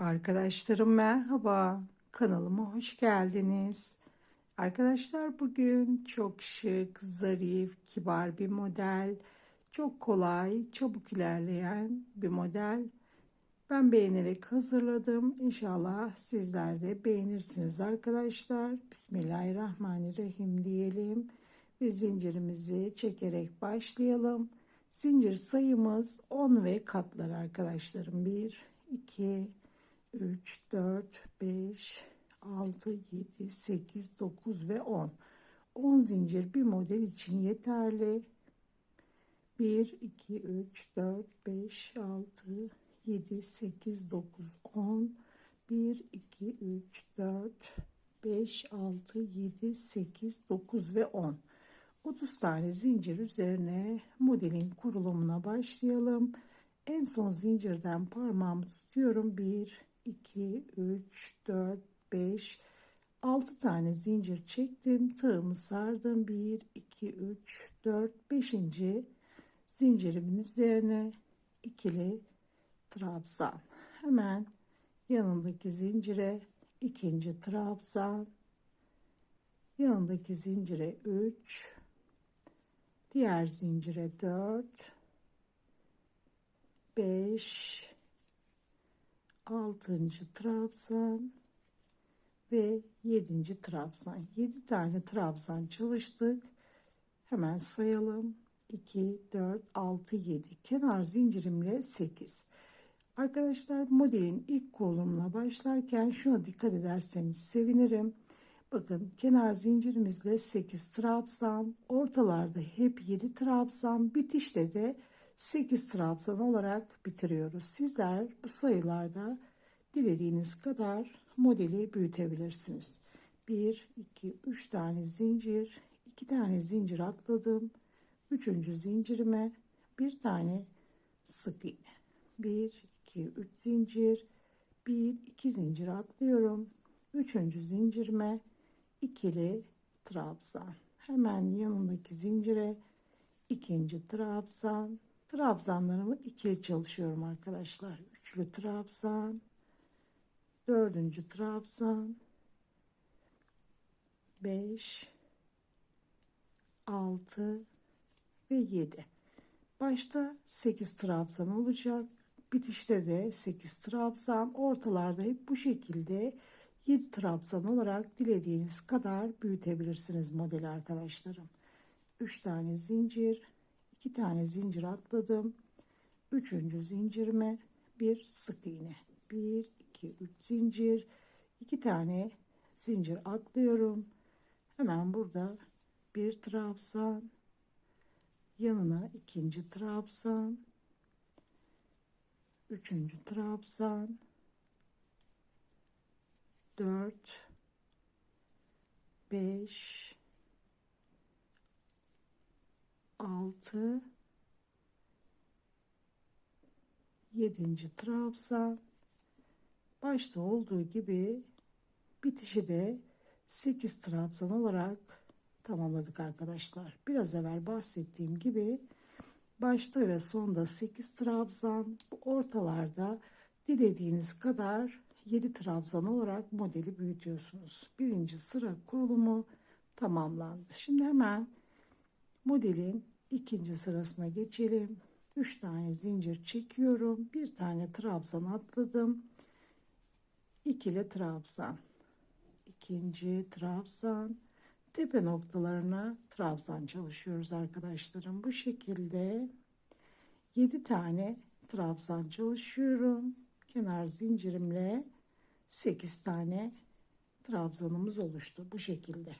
Arkadaşlarım merhaba. Kanalıma hoş geldiniz. Arkadaşlar bugün çok şık, zarif, kibar bir model. Çok kolay, çabuk ilerleyen bir model. Ben beğenerek hazırladım. İnşallah sizler de beğenirsiniz arkadaşlar. Bismillahirrahmanirrahim diyelim. Ve zincirimizi çekerek başlayalım. Zincir sayımız 10 ve katlar arkadaşlarım. 1, 2, 3, 4, 5, 6, 7, 8, 9 ve 10. 10 zincir bir model için yeterli. 1, 2, 3, 4, 5, 6, 7, 8, 9, 10. 1, 2, 3, 4, 5, 6, 7, 8, 9 ve 10. 30 tane zincir üzerine modelin kurulumuna başlayalım. En son zincirden parmağımı tutuyorum. 1, 2, 3, 4, 5, 6 tane zincir çektim. Tığımı sardım. 1, 2, 3, 4, 5. zincirimin üzerine ikili trabzan. Hemen yanındaki zincire ikinci trabzan. Yanındaki zincire 3, diğer zincire 4, 5, altıncı trabzan ve yedinci trabzan. Yedi tane trabzan çalıştık. Hemen sayalım. 2, 4, 6, 7. Kenar zincirimle 8. Arkadaşlar modelin ilk kurulumuna başlarken şuna dikkat ederseniz sevinirim. Bakın kenar zincirimizle 8 trabzan, ortalarda hep 7 trabzan, bitişte de 8 trabzan olarak bitiriyoruz. Sizler bu sayılarda dilediğiniz kadar modeli büyütebilirsiniz. 1, 2, 3 tane zincir, 2 tane zincir atladım. 3. zincirime bir tane sık iğne. 1, 2, 3 zincir, 1, 2 zincir atlıyorum. 3. zincirime ikili trabzan. Hemen yanındaki zincire ikinci trabzan, Trabzanlarımı ikili çalışıyorum arkadaşlar. Üçlü trabzan. Dördüncü trabzan. Beş. Altı. Ve yedi. Başta sekiz trabzan olacak. Bitişte de sekiz trabzan. Ortalarda hep bu şekilde 7 trabzan olarak dilediğiniz kadar büyütebilirsiniz modeli arkadaşlarım. 3 tane zincir 2 tane zincir atladım. Üçüncü zincirime bir sık iğne. 1 2 3 zincir. 2 tane zincir atlıyorum. Hemen burada bir trabzan yanına ikinci trabzan üçüncü trabzan dört beş 6 7. trabzan başta olduğu gibi bitişi de 8 trabzan olarak tamamladık arkadaşlar. Biraz evvel bahsettiğim gibi başta ve sonda 8 trabzan bu ortalarda dilediğiniz kadar 7 trabzan olarak modeli büyütüyorsunuz. Birinci sıra kurulumu tamamlandı. Şimdi hemen modelin ikinci sırasına geçelim. 3 tane zincir çekiyorum. Bir tane trabzan atladım. İkili trabzan. ikinci trabzan. Tepe noktalarına trabzan çalışıyoruz arkadaşlarım. Bu şekilde 7 tane trabzan çalışıyorum. Kenar zincirimle 8 tane trabzanımız oluştu bu şekilde.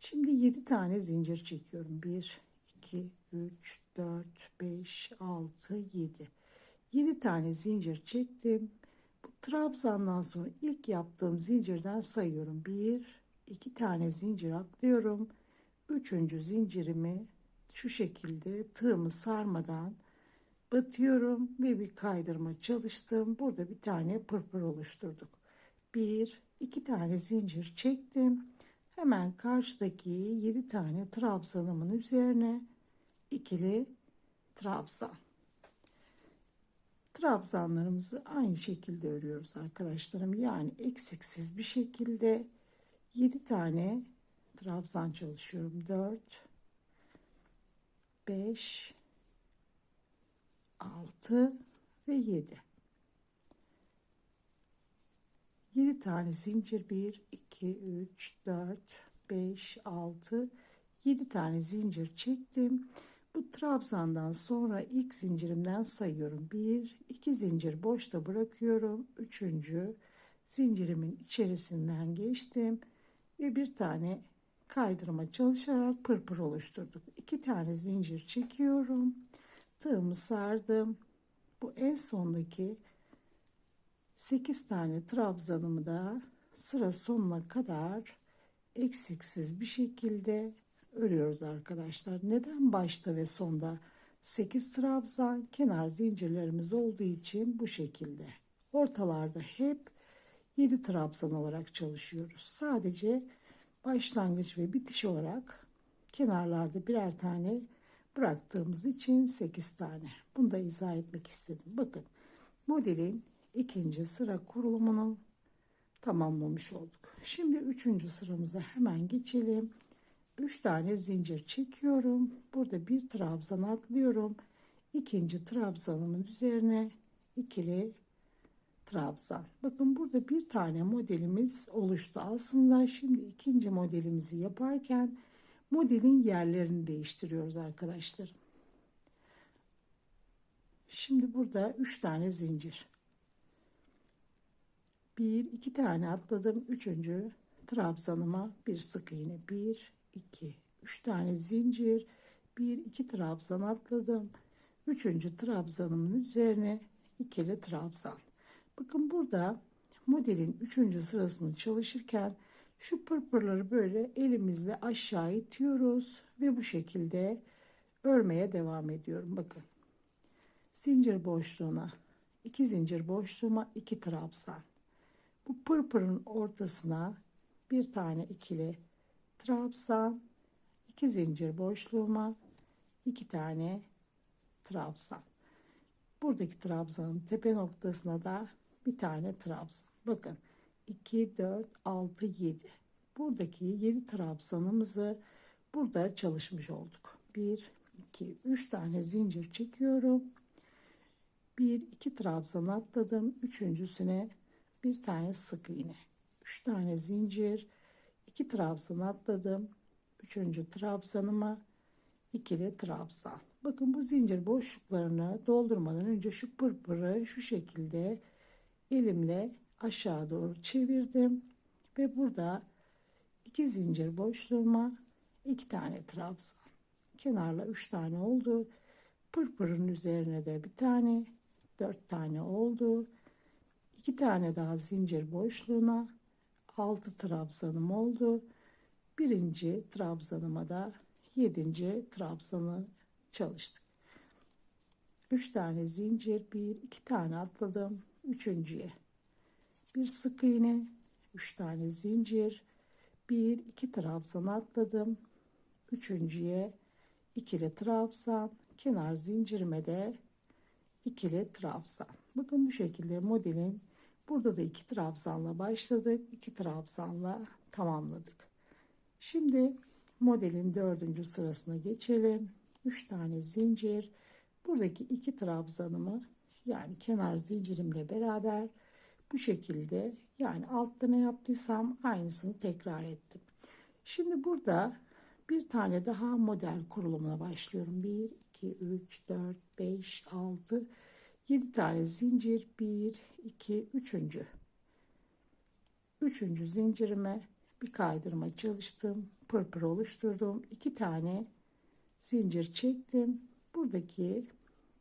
Şimdi 7 tane zincir çekiyorum. 1 2, 3, 4, 5, 6, 7. 7 tane zincir çektim. Bu trabzandan sonra ilk yaptığım zincirden sayıyorum. 1, 2 tane zincir atlıyorum. Üçüncü zincirimi şu şekilde tığımı sarmadan batıyorum ve bir kaydırma çalıştım. Burada bir tane pırpır oluşturduk. 1, 2 tane zincir çektim. Hemen karşıdaki 7 tane trabzanımın üzerine ikili trabzan. Trabzanlarımızı aynı şekilde örüyoruz arkadaşlarım. Yani eksiksiz bir şekilde 7 tane trabzan çalışıyorum. 4 5 6 ve 7. 7 tane zincir 1 2 3 4 5 6 7 tane zincir çektim. Bu trabzandan sonra ilk zincirimden sayıyorum. 1 2 zincir boşta bırakıyorum. 3. zincirimin içerisinden geçtim ve bir tane kaydırma çalışarak pırpır oluşturduk. 2 tane zincir çekiyorum. Tığımı sardım. Bu en sondaki 8 tane trabzanımı da sıra sonuna kadar eksiksiz bir şekilde örüyoruz arkadaşlar. Neden başta ve sonda 8 trabzan kenar zincirlerimiz olduğu için bu şekilde. Ortalarda hep 7 trabzan olarak çalışıyoruz. Sadece başlangıç ve bitiş olarak kenarlarda birer tane bıraktığımız için 8 tane. Bunu da izah etmek istedim. Bakın modelin ikinci sıra kurulumunu tamamlamış olduk. Şimdi üçüncü sıramıza hemen geçelim. 3 tane zincir çekiyorum. Burada bir trabzan atlıyorum. İkinci trabzanımın üzerine ikili trabzan. Bakın burada bir tane modelimiz oluştu. Aslında şimdi ikinci modelimizi yaparken modelin yerlerini değiştiriyoruz arkadaşlar. Şimdi burada 3 tane zincir. Bir, iki tane atladım. Üçüncü trabzanıma bir sık iğne. Bir, iki, üç tane zincir. Bir, iki trabzan atladım. Üçüncü trabzanımın üzerine ikili trabzan. Bakın burada modelin üçüncü sırasını çalışırken şu pırpırları böyle elimizle aşağı itiyoruz ve bu şekilde örmeye devam ediyorum. Bakın zincir boşluğuna iki zincir boşluğuma iki trabzan bu pırpırın ortasına bir tane ikili trabzan, iki zincir boşluğuma iki tane trabzan. Buradaki trabzanın tepe noktasına da bir tane trabzan. Bakın 2, 4, 6, 7. Buradaki 7 trabzanımızı burada çalışmış olduk. 1, 2, 3 tane zincir çekiyorum. 1, 2 trabzan atladım. Üçüncüsüne bir tane sık iğne, üç tane zincir, iki trabzan atladım. Üçüncü trabzanıma ikili trabzan. Bakın bu zincir boşluklarını doldurmadan önce şu pırpırı şu şekilde elimle aşağı doğru çevirdim ve burada iki zincir boşluğuma iki tane trabzan. Kenarla üç tane oldu. Pırpırın üzerine de bir tane, dört tane oldu. 2 tane daha zincir boşluğuna 6 trabzanım oldu. Birinci trabzanıma da 7. trabzanı çalıştık. 3 tane zincir, 1 2 tane atladım. Üçüncüye bir sık iğne, 3 tane zincir, 1 2 trabzan atladım. Üçüncüye ikili trabzan, kenar zincirime de ikili trabzan. Bakın bu şekilde modelin Burada da iki trabzanla başladık. iki trabzanla tamamladık. Şimdi modelin dördüncü sırasına geçelim. Üç tane zincir. Buradaki iki trabzanımı yani kenar zincirimle beraber bu şekilde yani altta ne yaptıysam aynısını tekrar ettim. Şimdi burada bir tane daha model kurulumuna başlıyorum. 1, 2, 3, 4, 5, 6, 7 tane zincir. 1 2 3. 3. zincirime bir kaydırma çalıştım. Pırpır oluşturdum. 2 tane zincir çektim. Buradaki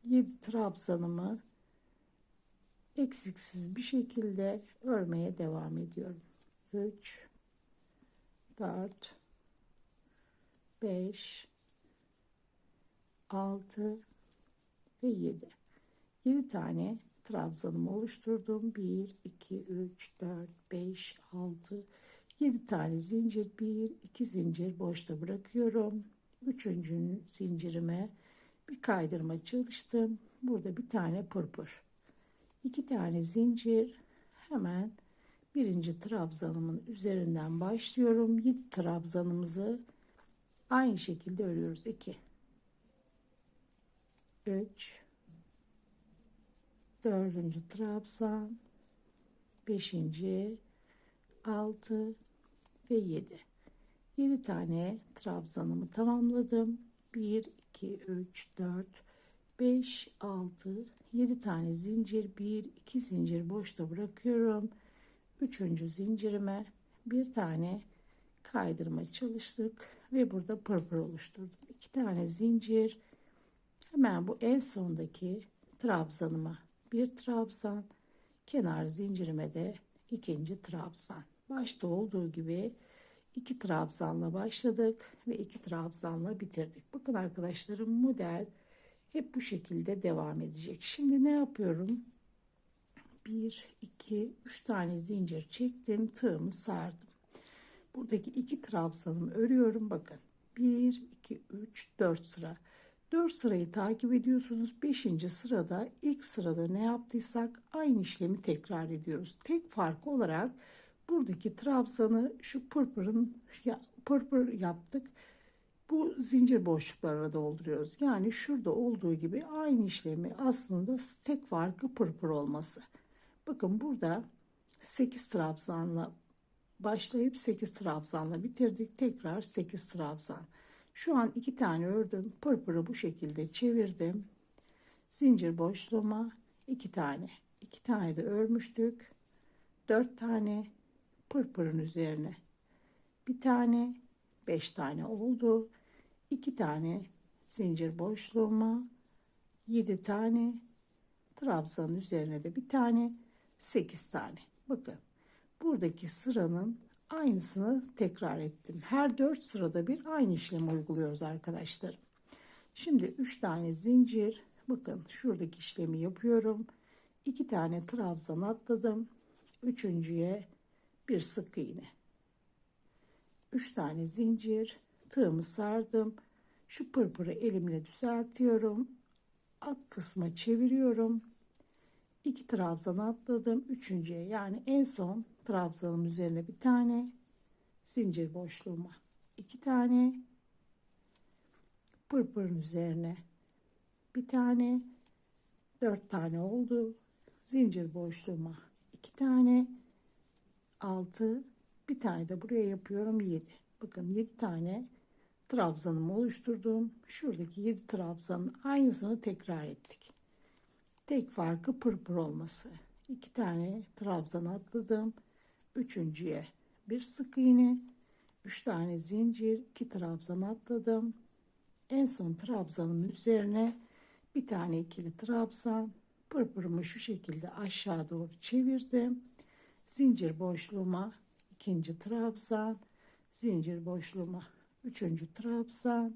7 trabzanımı eksiksiz bir şekilde örmeye devam ediyorum. 3 4 5 6 ve 7 7 tane trabzanımı oluşturdum. 1, 2, 3, 4, 5, 6, 7 tane zincir. 1, 2 zincir boşta bırakıyorum. Üçüncü zincirime bir kaydırma çalıştım. Burada bir tane pırpır. 2 tane zincir hemen birinci trabzanımın üzerinden başlıyorum 7 trabzanımızı aynı şekilde örüyoruz 2 3 dördüncü trabzan 5. 6 ve 7 7 tane trabzanımı tamamladım 1 2 3 4 5 6 7 tane zincir 1 2 zincir boşta bırakıyorum 3. zincirime bir tane kaydırma çalıştık ve burada pırpır oluşturdum 2 tane zincir hemen bu en sondaki trabzanıma bir trabzan. Kenar zincirime de ikinci trabzan. Başta olduğu gibi iki trabzanla başladık ve iki trabzanla bitirdik. Bakın arkadaşlarım model hep bu şekilde devam edecek. Şimdi ne yapıyorum? 1 2 3 tane zincir çektim tığımı sardım. Buradaki iki trabzanımı örüyorum bakın. 1 2 3 4 sıra 4 sırayı takip ediyorsunuz. 5. sırada ilk sırada ne yaptıysak aynı işlemi tekrar ediyoruz. Tek fark olarak buradaki trabzanı şu pırpırın ya, pırpır yaptık. Bu zincir boşluklarına dolduruyoruz. Yani şurada olduğu gibi aynı işlemi aslında tek farkı pırpır olması. Bakın burada 8 trabzanla başlayıp 8 trabzanla bitirdik. Tekrar 8 trabzan. Şu an iki tane ördüm. Pırpırı bu şekilde çevirdim. Zincir boşluğuma iki tane. iki tane de örmüştük. Dört tane pırpırın üzerine. Bir tane beş tane oldu. iki tane zincir boşluğuma yedi tane trabzanın üzerine de bir tane sekiz tane. Bakın buradaki sıranın aynısını tekrar ettim. Her 4 sırada bir aynı işlemi uyguluyoruz arkadaşlar. Şimdi 3 tane zincir. Bakın şuradaki işlemi yapıyorum. 2 tane trabzan atladım. Üçüncüye bir sık iğne. 3 tane zincir. Tığımı sardım. Şu pırpırı elimle düzeltiyorum. Alt kısma çeviriyorum. 2 trabzan atladım. Üçüncüye yani en son trabzanım üzerine bir tane zincir boşluğuma iki tane pırpırın üzerine bir tane dört tane oldu. Zincir boşluğuma iki tane altı bir tane de buraya yapıyorum yedi. Bakın yedi tane trabzanımı oluşturdum. Şuradaki yedi trabzanın aynısını tekrar ettik tek farkı pırpır olması. İki tane trabzan atladım. Üçüncüye bir sık iğne. Üç tane zincir iki trabzan atladım. En son trabzanın üzerine bir tane ikili trabzan. Pırpırımı şu şekilde aşağı doğru çevirdim. Zincir boşluğuma ikinci trabzan zincir boşluğuma üçüncü trabzan.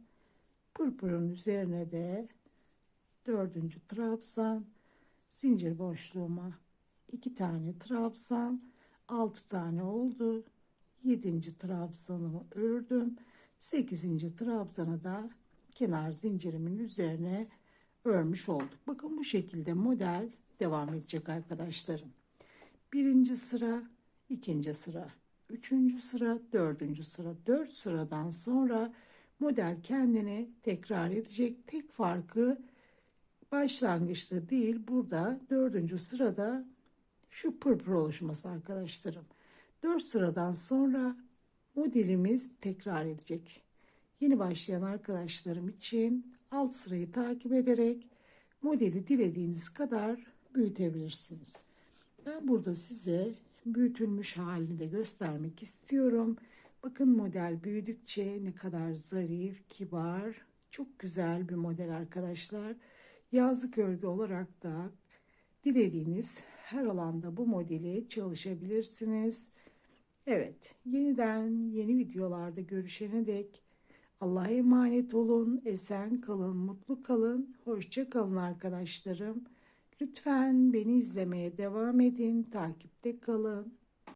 Pırpırın üzerine de dördüncü trabzan zincir boşluğuma iki tane trabzan 6 tane oldu. 7. trabzanımı ördüm. 8. trabzanı da kenar zincirimin üzerine örmüş olduk. Bakın bu şekilde model devam edecek arkadaşlarım. Birinci sıra, ikinci sıra, üçüncü sıra, dördüncü sıra. Dört sıradan sonra model kendini tekrar edecek. Tek farkı başlangıçta değil burada dördüncü sırada şu pırpır oluşması arkadaşlarım. 4 sıradan sonra modelimiz tekrar edecek. Yeni başlayan arkadaşlarım için alt sırayı takip ederek modeli dilediğiniz kadar büyütebilirsiniz. Ben burada size büyütülmüş halini de göstermek istiyorum. Bakın model büyüdükçe ne kadar zarif, kibar, çok güzel bir model arkadaşlar. Yazlık örgü olarak da dilediğiniz her alanda bu modeli çalışabilirsiniz. Evet, yeniden yeni videolarda görüşene dek Allah'a emanet olun, esen kalın, mutlu kalın, hoşça kalın arkadaşlarım. Lütfen beni izlemeye devam edin, takipte kalın.